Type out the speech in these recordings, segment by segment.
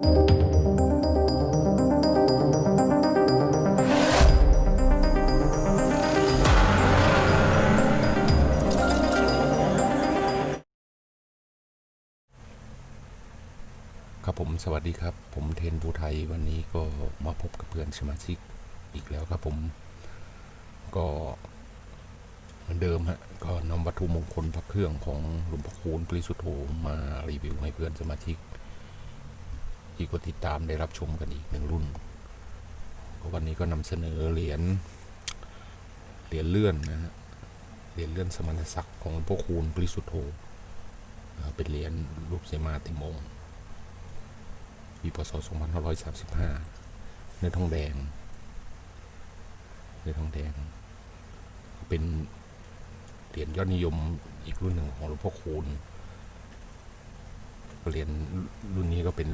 ครับผมสวัสดีครับ ผมเทนภูไทยวันนี้ก็มาพบกับเพื่อนสมาชิกอีกแล้วครับผมก็เหมือนเดิมฮะก็นำวัตถุมงคลพระเครื่องของหลวงพ่อคูณปริสุทธโธมารีวิวให้เพื่อนสมาชิก ที่กดติดตามได้รับชมกันอีกหนึ่งรุ่นวันนี้ก็นำเสนอเหรียญเหรียญเลื่อนนะฮะเหรียญเลื่อนสมณศักดิ์ของหลวงพ่อคูณปริสุทธโธเป็นเหรียญรูปเสมาต็มงปีพศ2535เนื้อทองแดงเนื้อทองแดง เป็นเหรียญยอดนิยมอีกรุ่นหนึ่งของหลวงพ่อคูณเหรียญรุ่นนี้ก็เป็น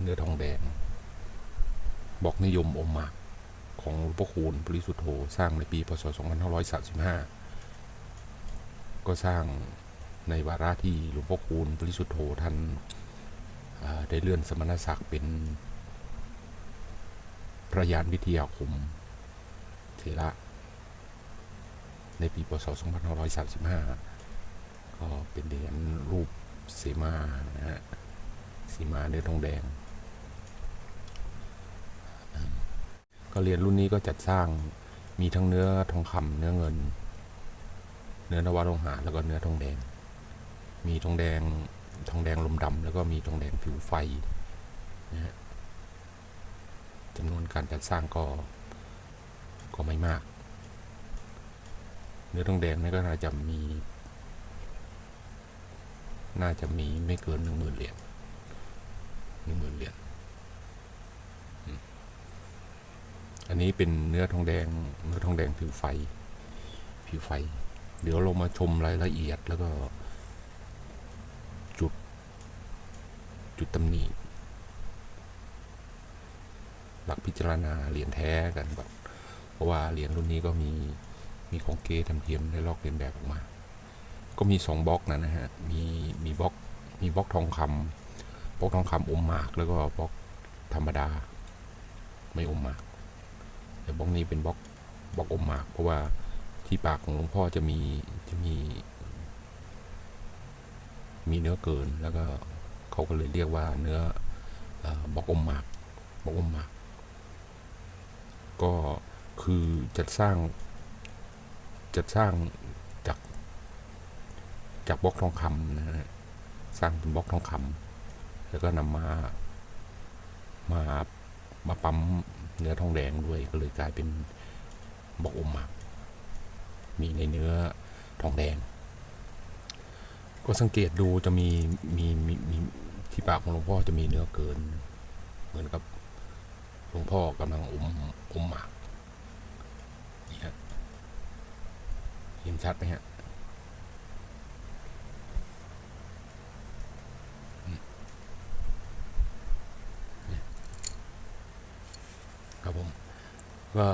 เนื้อทองแดง บอกนิยมอมมากของหลวงพ่อคูณปริสุทธโธสร้างในปีพศ 2535 ก็สร้างในวาระที่หลวงพ่อคูณปริสุทธโธท่านาได้เลื่อนสมณศักดิ์เป็นพระยานวิทยาคมเถระในปีพศ 2535 ก็เป็นเหรียญรูปเสมานะฮะสีมาเนื้อทองแดงอืม ก็เรียญรุ่นนี้ก็จัดสร้างมีทั้งเนื้อทองคำเนื้อเงิน เนื้อนวโลหะแล้วก็เนื้อทองแดง มีทองแดงทองแดงลมดำแล้วก็มีทองแดงผิวไฟนะฮะจำนวนการจัดสร้างก็ก็ไม่มาก เนื้อทองแดงนี่ก็น่าจะมี น่าจะมีไม่เกินหนึ่งหมื่นเหรียญหนึ่งหมื่นเหรียญอืม อันนี้เป็นเนื้อทองแดง เนื้อทองแดงผิวไฟ ผิวไฟ เดี๋ยวเรามาชมรายละเอียดแล้วก็ จุด จุดตำหนิหลักพิจารณาเหรียญแท้กันก่อนเพราะว่าเหรียญรุ่นนี้ก็มีมีของเกทำเทียมได้ลอกเลียนแบบออกมา ก็มีสองบล็อกนะนะฮะ มีมีบล็อกมีบล็อกทองคำบล็อกทองคำอมหมากแล้วก็บล็อกธรรมดา ไม่อมหมาก แต่บล็อกนี้เป็นบล็อกบล็อกอมหมาก เพราะว่าที่ปากของหลวงพ่อจะมีจะมี มีเนื้อเกินแล้วก็เขาก็เลยเรียกว่าเนื้อเออบอกอมหมากบล็อกอมหมาก ก็คือจัดสร้างจัดสร้างจากจากบล็อกทองคำนะฮะสร้างเป็นบล็อกทองคำแล้วก็นำมามามาปั๊ม เนื้อทองแดงด้วยก็เลยกลายเป็นบอกอมหมากมีในเนื้อทองแดง ก็สังเกตดูจะมีมีมีมีที่ปากของหลวงพ่อจะมีเนื้อเกิน เหมือนกับหลวงพ่อกำลังอมอมหมากนี่ฮะเห็นชัดไหมฮะอืมเนี่ยครับผม ก็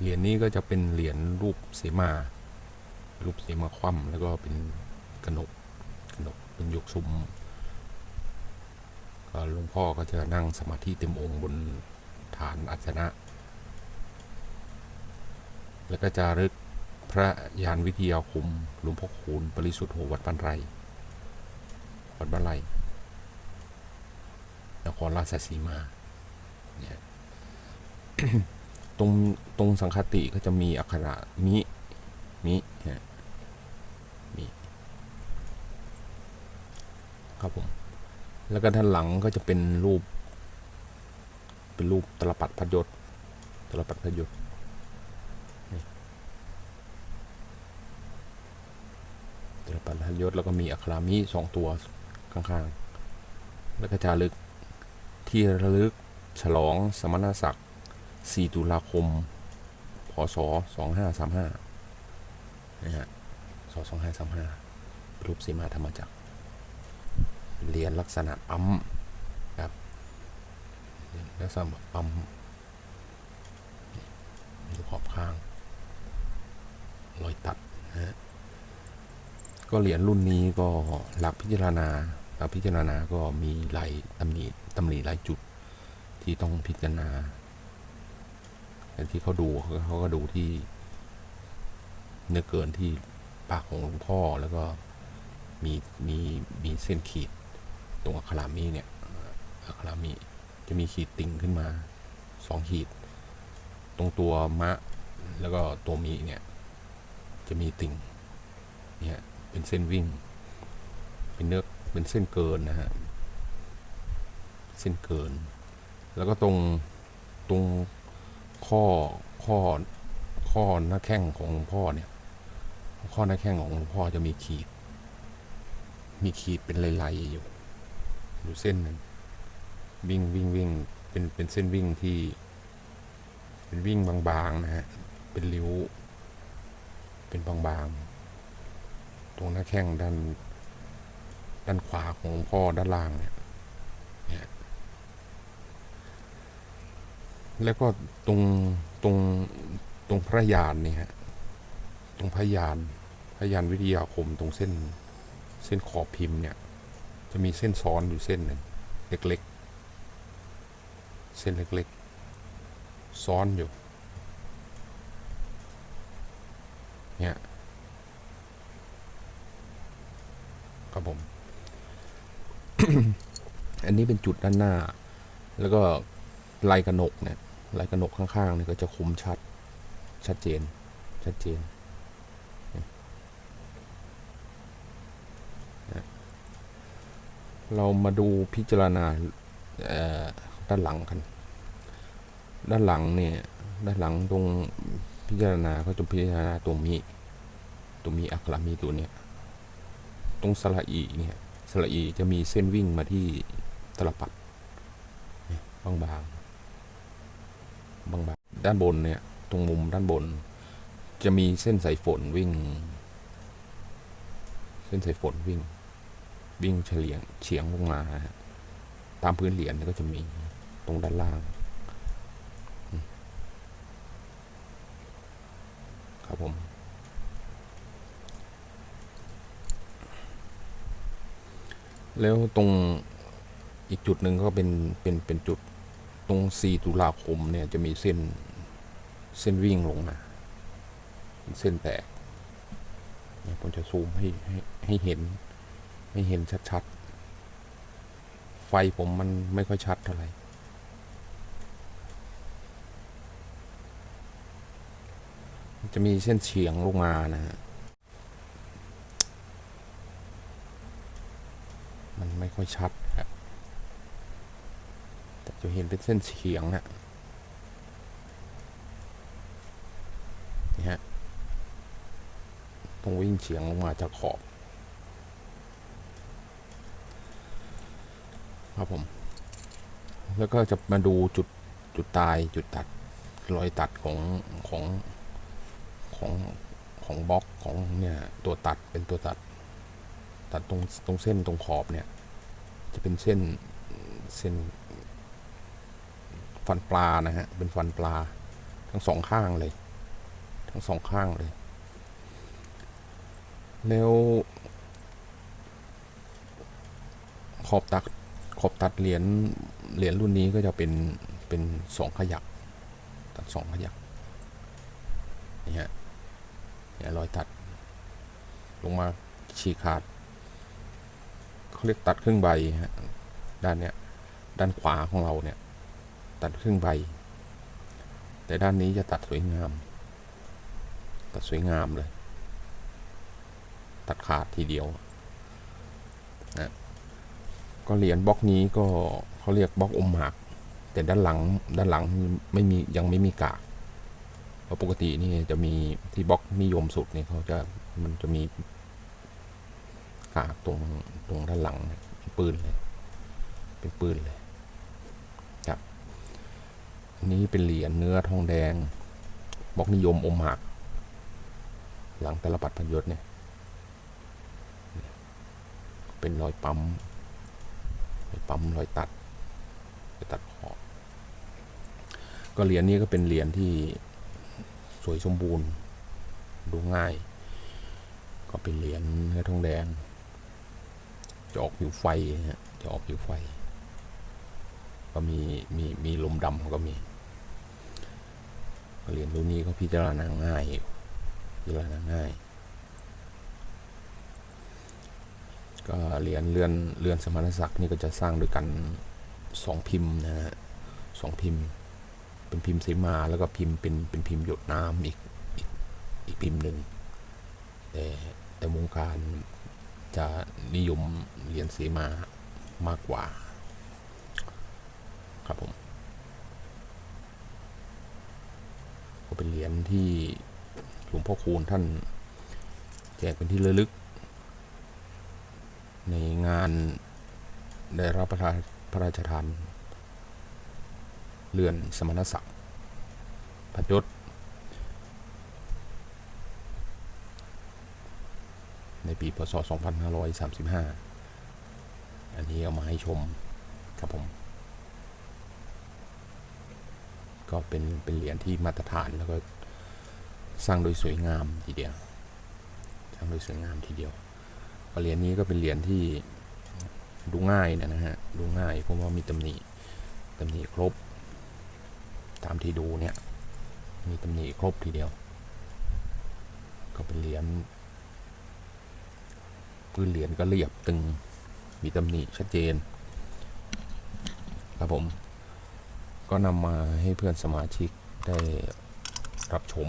เหรียญนี้ก็จะเป็นเหรียญรูปเสมา รูปเสมาคว่ำแล้วก็เป็นกระหนกกระหนกเป็นยกซุ้มก็หลวงพ่อก็จะนั่งสมาธิเต็มองค์บนฐานอัจนะ แล้วก็จะรึกพระยานวิทยาคมหลวงพ่อคูณปริสุทธโธวัดบ้านไรวัดบ้านไรนครราชสีมา ตรงตรงสังคติก็จะมีอักขระมิมิฮะครับผม แล้วก็ด้านหลังก็จะเป็นรูป เป็นรูปตลปัดพัดยศตลปัดพัดยศตลปัดพัดยศแล้วก็มีอัครามิสองตัวข้างๆ แล้วก็จารึกที่ระลึก ฉลองสมณศักดิ์ 4 ตุลาคม พศ 2535 นะฮะศ2535รูปสีมาธรรมจักรเรียนลักษณะปั๊มครับลักษณะปั๊มดูขอบข้าง รอยตัดนะฮะก็เหรียญรุ่นนี้ก็หลักพิจารณาเราพิจารณาก็มีหลายตำหนิตำหนิหลายจุด ที่ต้องพิจารณาแต่ที่เขาดูเขาก็ดูที่เนื้อเกินที่ปากของหลวงพ่อแล้วก็มีมีมีเส้นขีดตรงอัครามีเนี่ยอัครามีจะมีขีดติ่งขึ้นมาสองขีด ตรงตัวมะ แล้วก็ตัวมีเนี่ย จะมีติ่งเนี่ยเป็นเส้นวิ่ง เป็นเนื้อเป็นเส้นเกินนะฮะเส้นเกิน แล้วก็ตรงตรงข้อข้อข้อหน้าแข้งของพ่อเนี่ย ข้อหน้าแข้งของพ่อจะมีขีด มีขีดเป็นลายๆอยู่ อยู่เส้นหนึ่งวิ่งวิ่งวิ่งเป็นเป็นเส้นวิ่งที่ เป็นวิ่งบางๆนะฮะเป็นริ้ว เป็นบางๆ ตรงหน้าแข้งด้าน ด้านขวาของพ่อด้านล่างเนี่ย แล้วก็ตรงตรงตรงพระยานเนี่ยฮะตรงพระยานพระยานวิทยาคมตรงเส้นเส้นขอบพิมพ์เนี่ย จะมีเส้นซ้อนอยู่เส้นหนึ่งเล็กๆ เส้นเล็กๆ ซ้อนอยู่เนี่ยครับผม อันนี้เป็นจุดด้านหน้า แล้วก็ลายกระหนกเนี่ย ลายกระหนกข้างๆนี่ก็จะคมชัด ชัดเจน ชัดเจนเรามาดูพิจารณาด้านหลังกัน ด้านหลังเนี่ย ด้านหลังตรงพิจารณาก็จะพิจารณาตัวมี ตัวมีอักระมีตัวเนี้ย ตรงสระอีเนี่ย สระอีจะมีเส้นวิ่งมาที่ตลปัดบางๆ บางๆด้านบนเนี่ยตรงมุมด้านบน จะมีเส้นสายฝนวิ่ง เส้นสายฝนวิ่ง วิ่งเฉลียงเฉียงลงมาฮะตามพื้นเหรียญก็จะมีตรงด้านล่างครับผมแล้วตรงอีกจุดหนึ่งก็เป็นเป็นเป็นจุด ตรง 4 ตุลาคมเนี่ยจะมีเส้นเส้นวิ่งลงมาเส้นแตกเนี่ยผมจะซูมให้ให้ให้เห็น ให้เห็นชัดๆ ไฟผมมันไม่ค่อยชัดเท่าไหร่จะมีเส้นเฉียงลงมานะฮะ มันไม่ค่อยชัดครับ จะเห็นเป็นเส้นเฉียงอะนี่ฮะต้องวิ่งเฉียงลงมาจากขอบครับผม แล้วก็จะมาดูจุดจุดตายจุดตัดรอยตัดของของของของบล็อกของเนี่ยตัวตัดเป็นตัวตัด ตัดตรงตรงเส้นตรงขอบเนี่ย จะเป็นเส้นเส้น ฟันปลานะฮะ เป็นฟันปลา ทั้งสองข้างเลย ทั้งสองข้างเลย แล้วขอบตัดขอบตัดเหรียญเหรียญรุ่นนี้ก็จะเป็นเป็นสองขยัก ตัดสองขยักนี่ฮะเนี่ยรอยตัด ลงมาฉีกขาดเขาเรียกตัดครึ่งใบฮะด้านเนี้ยด้านขวาของเราเนี่ย ตัดครึ่งใบ แต่ด้านนี้จะตัดสวยงาม ตัดสวยงามเลย ตัดขาดทีเดียวนะก็เหรียญบล็อกนี้ก็เขาเรียกบล็อกอมหมากแต่ด้านหลังด้านหลังไม่มียังไม่มีกากเพราะปกตินี่จะมีที่บล็อกนิยมสุดนี่เขาจะมันจะมีกากตรงตรงด้านหลังเป็นปืนเลย เป็นปืนเลย นี้เป็นเหรียญเนื้อทองแดงบล็อกนิยมอมหัก หลังตละปัดพันยศเนี่ย เป็นรอยปั๊มรอยปั๊มรอยตัดรอยตัดขอบก็เหรียญนี้ก็เป็นเหรียญที่สวยสมบูรณ์ ดูง่าย ก็เป็นเหรียญเนื้อทองแดงจะออกผิวไฟนะฮะจะออกผิวไฟ ก็มีมีมีลมดำก็มี เหรียญรุ่นนี้ก็พิจารณาง่ายพิจารณาง่าย ก็เหรียญเรือนเรือนสมณศักดิ์นี่ก็จะสร้างด้วยกันสองพิมพ์นะฮะสองพิมพ์ เป็นพิมพ์เสมาแล้วก็พิมพ์เป็นเป็นพิมพ์หยดน้ำอีกอีกอีกพิมพ์หนึ่งแต่แต่วงการจะนิยมเหรียญเสมามากกว่า ครับผม ก็เป็นเหรียญที่หลวงพ่อคูณท่านแจกเป็นที่ระลึก ในงานได้รับพระราพระราชทานเลื่อนสมณศักดิ์พระยศในปีพศ 2535 อันนี้เอามาให้ชมครับผม ก็เป็นเป็นเหรียญที่มาตรฐานแล้วก็สร้างโดยสวยงามทีเดียวสร้างโดยสวยงามทีเดียวเหรียญนี้ก็เป็นเหรียญที่ดูง่ายนะฮะดูง่ายเพราะว่ามีตำหนิตำหนิครบ ตามที่ดูเนี่ยมีตำหนิครบทีเดียว ก็เป็นเหรียญพื้นเหรียญก็เรียบตึงมีตำหนิชัดเจนครับผม ก็นำมาให้เพื่อนสมาชิกได้รับชม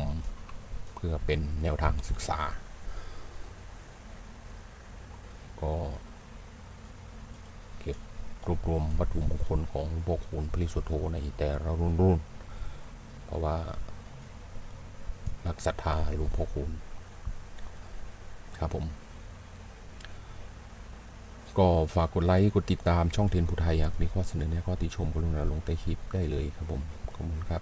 เพื่อเป็นแนวทางศึกษา ก็เก็บรวบรวมวัตถุมงคลของหลวงพ่อคูณพริสุโธในแต่ละรุ่นรุ่น เพราะว่ารักศรัทธาหลวงพ่อคูณครับผม ก็ฝากกดไลค์กดติดตามช่องเทนผู้ไทยครับมีข้อเสนอแนะข้อติชมกรุณาลงใต้คลิปได้เลยครับผม ขอบคุณครับ